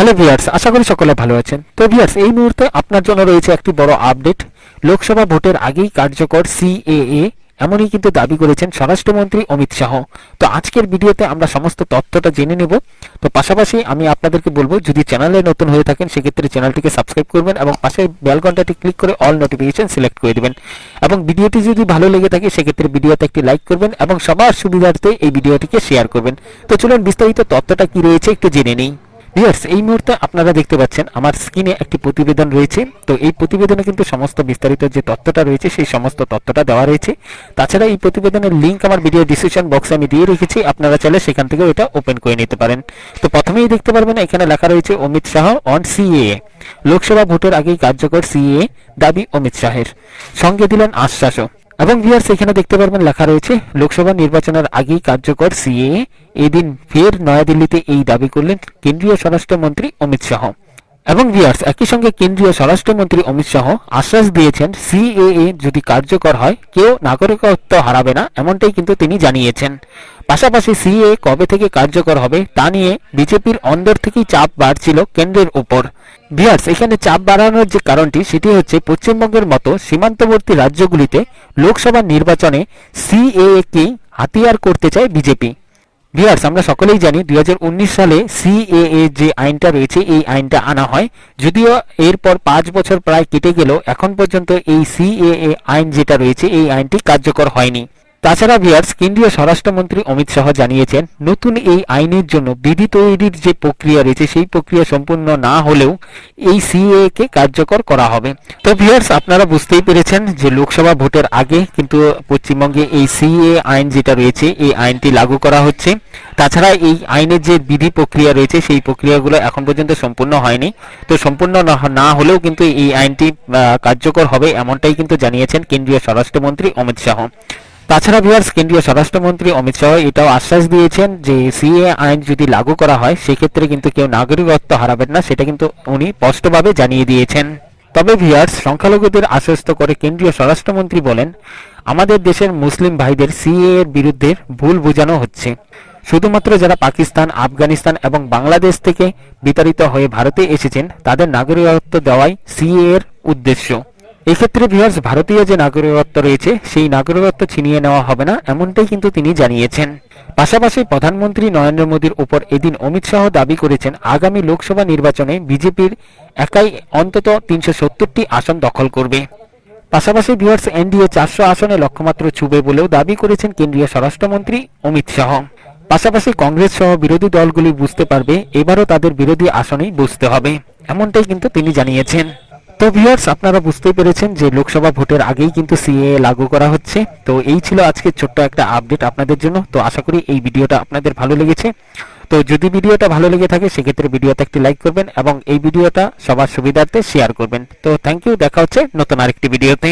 Hello viewers আশা করি সকলে ভালো আছেন। তো ভিউয়ার্স এই মুহূর্তে আপনার জন্য রয়েছে একটি বড় আপডেট লোকসভা ভোটের আগেই কার্যকর সিএএ এমনই কিন্তু দাবি করেছেন স্বরাষ্ট্রমন্ত্রী অমিত শাহ। তো আজকের ভিডিওতে আমরা সমস্ত তথ্যটা জেনে নেব। তো পাশাপাশি আমি আপনাদেরকে বলব, যদি চ্যানেলে নতুন হয়ে থাকেন, সেক্ষেত্রে চ্যানেলটিকে সাবস্ক্রাইব করবেন এবং বেল ঘন্টাটি ক্লিক করে অল নোটিফিকেশন সিলেক্ট করে দেবেন। এবং ভিডিওটি যদি ভালো লেগে থাকে, সেক্ষেত্রে ভিডিওতে একটি লাইক করবেন এবং সবার সুবিধার্থে এই ভিডিওটিকে শেয়ার করবেন। তো চলুন বিস্তারিত তথ্যটা কি রয়েছে একটু জেনে নিই। ভিউয়ার্স এই মুহূর্তে আপনারা দেখতে পাচ্ছেন আমার স্ক্রিনে একটি প্রতিবেদন রয়েছে। তো এই প্রতিবেদনে কিন্তু সমস্ত বিস্তারিত যে তথ্যটা রয়েছে, সেই সমস্ত তথ্যটা দেওয়া রয়েছে। তাছাড়া এই প্রতিবেদনের লিংক আমার ভিডিও ডিসক্রিপশন বক্সে আমি দিয়ে রেখেছি। আপনারা চাইলে সেখান থেকেও এটা ওপেন করে নিতে পারেন। তো প্রথমেই দেখতে পারবেন, এখানে লেখা রয়েছে অমিত শাহ অন সিএ লোকসভা ভোটের আগেই কার্যকর সিএ দাবি অমিত শাহের। সঙ্গে দিলেন আশ্বাসও। এবং ভিউয়ার্স এখানে দেখতে পারবেন লেখা রয়েছে, লোকসভা নির্বাচনের আগেই কার্যকর সিএ, এদিন ফের নয়াদিল্লিতে এই দাবি করলেন কেন্দ্রীয় স্বরাষ্ট্রমন্ত্রী অমিত শাহ। এবং ভিউয়ার্স একই সঙ্গে কেন্দ্রীয় স্বরাষ্ট্রমন্ত্রী অমিত শাহ আশ্বাস দিয়েছেন, সিএএ যদি কার্যকর হয়, কেউ নাগরিকত্ব হারাবে না, এমনটাই কিন্তু তিনি জানিয়েছেন। পাশাপাশি সিএ কবে থেকে কার্যকর হবে, তা নিয়ে বিজেপির অন্দর থেকেই চাপ বাড়ছিল কেন্দ্রের উপর। ভিউয়ার্স এখানে চাপ বাড়ানোর যে কারণটি, সেটি হচ্ছে পশ্চিমবঙ্গের মতো সীমান্তবর্তী রাজ্যগুলিতে লোকসভা নির্বাচনে সিএএ কেই হাতিয়ার করতে চায় বিজেপি। ভিয়ার্স আমরা সকলেই জানি দুই হাজার উনিশ সালে সিএএ যে আইনটা রয়েছে, এই আইনটা আনা হয়। যদিও এরপর পাঁচ বছর প্রায় কেটে গেল, এখন পর্যন্ত এই সিএএ আইন যেটা রয়েছে, এই আইনটি কার্যকর হয়নি। তাছাড়া ভিউয়ার্স কেন্দ্রীয় স্বরাষ্ট্রমন্ত্রী অমিত শাহ জানিয়েছেন, নতুন এই আইনের জন্য বিধি তৈরির যে প্রক্রিয়া রয়েছে, সেই প্রক্রিয়া সম্পূর্ণ না হলেও এই সিএ কে কার্যকর করা হবে। তো ভিউয়ার্স আপনারা বুঝতেই পেরেছেন যে লোকসভা ভোটের আগে কিন্তু পশ্চিমবঙ্গে এই সিএ আইন যেটা রয়েছে, এই আইনটি লাগু করা হচ্ছে। তাছাড়া এই আইনের যে বিধি প্রক্রিয়া রয়েছে, সেই প্রক্রিয়াগুলো এখন পর্যন্ত সম্পূর্ণ হয়নি। তো সম্পূর্ণ না হলেও কিন্তু এই আইনটি কার্যকর হবে এমনটাই কিন্তু জানিয়েছেন কেন্দ্রীয় স্বরাষ্ট্রমন্ত্রী অমিত শাহ। তাছাড়া ভিউয়ার্স কেন্দ্রীয় স্বরাষ্ট্রমন্ত্রী অমিত শাহ এটাও আশ্বাস দিয়েছেন যে সিএ আইন যদি লাগু করা হয়, সেক্ষেত্রে কিন্তু কেউ নাগরিকত্ব হারাবেন না, সেটা কিন্তু উনি স্পষ্টভাবে জানিয়ে দিয়েছেন। তবে ভিউয়ার্স সংখ্যালঘুদের আশ্বস্ত করে কেন্দ্রীয় স্বরাষ্ট্রমন্ত্রী বলেন, আমাদের দেশের মুসলিম ভাইদের সিএ এর বিরুদ্ধে ভুল বোঝানো হচ্ছে। শুধুমাত্র যারা পাকিস্তান, আফগানিস্তান এবং বাংলাদেশ থেকে বিতাড়িত হয়ে ভারতে এসেছেন, তাদের নাগরিকত্ব দেওয়াই সিএ এর উদ্দেশ্য। এক্ষেত্রে ভিউয়ার্স ভারতীয় যে নাগরিকত্ব রয়েছে, সেই নাগরিকত্ব ছিনিয়ে নেওয়া হবে না, এমনটাই কিন্তু তিনি জানিয়েছেন। পাশাপাশি প্রধানমন্ত্রী নরেন্দ্র মোদীর উপর এদিন অমিত শাহ দাবি করেছেন, আগামী লোকসভা নির্বাচনে বিজেপির একাই অন্তত তিনশো সত্তরটি আসন দখল করবে। পাশাপাশি ভিউয়ার্স এনডিএ চারশো আসনে লক্ষ্যমাত্র ছুবে বলেও দাবি করেছেন কেন্দ্রীয় স্বরাষ্ট্রমন্ত্রী অমিত শাহ। পাশাপাশি কংগ্রেস সহ বিরোধী দলগুলি বুঝতে পারবে, এবারও তাদের বিরোধী আসনেই বুঝতে হবে, এমনটাই কিন্তু তিনি জানিয়েছেন। তো ভিউয়ার্স আপনারা বুঝতেই পেরেছেন যে লোকসভা ভোটের আগেই কিন্তু সিএ লাগু করা হচ্ছে। তো এই ছিল আজকের ছোট্ট একটা আপডেট আপনাদের জন্য। তো আশা করি এই ভিডিওটা আপনাদের ভালো লেগেছে। তো যদি ভিডিওটা ভালো লেগে থাকে, সেক্ষেত্রে ভিডিওতে একটি লাইক করবেন এবং এই ভিডিওটা সবার সুবিধার্থে শেয়ার করবেন। তো থ্যাংক ইউ দেখা হচ্ছে নতুন আরেকটি ভিডিওতে।